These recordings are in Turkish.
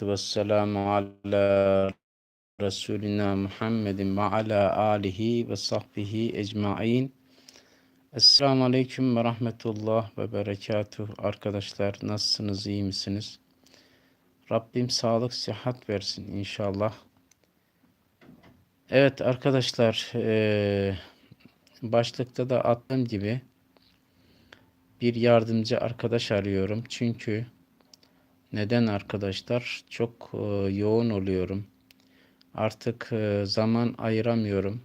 salatu ve selamu ala Resulina Muhammedin ve ala alihi ve sahbihi ecmain. Esselamu Aleyküm ve Rahmetullah ve Berekatuh. Arkadaşlar nasılsınız, iyi misiniz? Rabbim sağlık, sıhhat versin inşallah. Evet arkadaşlar, başlıkta da attığım gibi bir yardımcı arkadaş arıyorum. Çünkü neden arkadaşlar? Çok e, yoğun oluyorum. Artık e, zaman ayıramıyorum.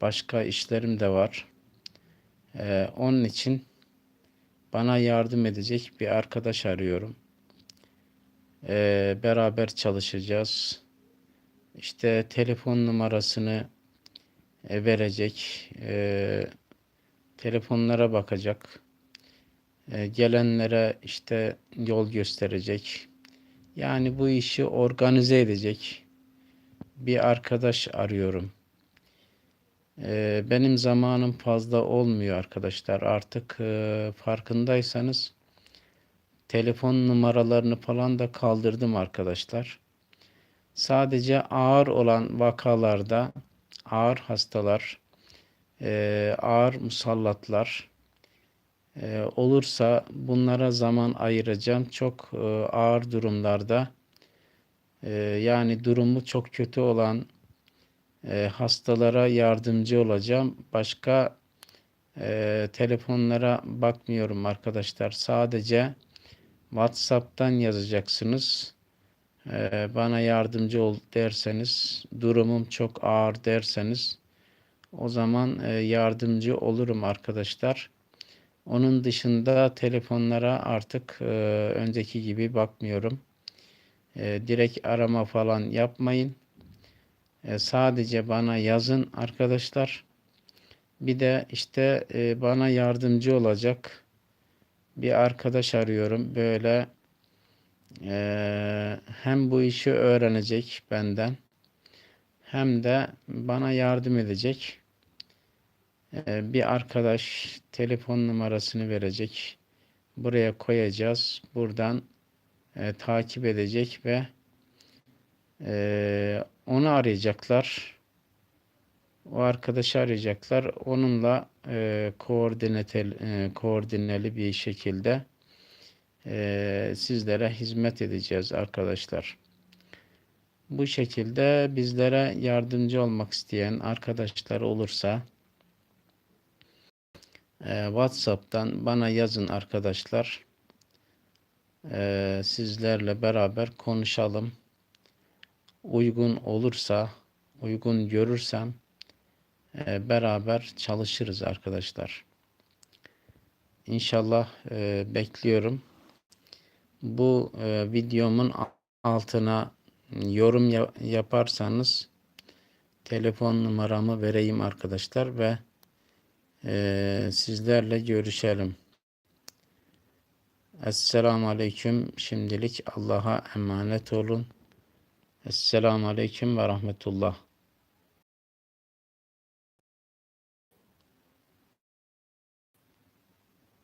Başka işlerim de var. E, onun için bana yardım edecek bir arkadaş arıyorum. E, beraber çalışacağız. İşte telefon numarasını e, verecek. E, telefonlara bakacak e, gelenlere işte yol gösterecek. Yani bu işi organize edecek bir arkadaş arıyorum. E, benim zamanım fazla olmuyor arkadaşlar. Artık e, farkındaysanız telefon numaralarını falan da kaldırdım arkadaşlar. Sadece ağır olan vakalarda ağır hastalar, ağır musallatlar, e, olursa bunlara zaman ayıracağım. Çok e, ağır durumlarda e, yani durumu çok kötü olan e, hastalara yardımcı olacağım. Başka telefonlara bakmıyorum arkadaşlar. Sadece WhatsApp'tan yazacaksınız. Bana yardımcı ol derseniz, durumum çok ağır derseniz o zaman yardımcı olurum arkadaşlar. Onun dışında telefonlara artık e, önceki gibi bakmıyorum. E, direkt arama falan yapmayın. E, sadece bana yazın arkadaşlar. Bir de işte e, bana yardımcı olacak bir arkadaş arıyorum. Böyle e, hem bu işi öğrenecek benden hem de bana yardım edecek. Ee, bir arkadaş telefon numarasını verecek. Buraya koyacağız. Buradan e, takip edecek ve e, onu arayacaklar. O arkadaşı arayacaklar. Onunla e, koordineli, e, koordineli bir şekilde e, sizlere hizmet edeceğiz arkadaşlar. Bu şekilde bizlere yardımcı olmak isteyen arkadaşlar olursa e, WhatsApp'tan bana yazın arkadaşlar. E, sizlerle beraber konuşalım. Uygun olursa, uygun görürsem e, beraber çalışırız arkadaşlar. İnşallah e, bekliyorum. Bu e, videomun altına yorum yaparsanız telefon numaramı vereyim arkadaşlar ve e, sizlerle görüşelim. Esselamu Aleyküm. Şimdilik Allah'a emanet olun. Esselamu Aleyküm ve Rahmetullah.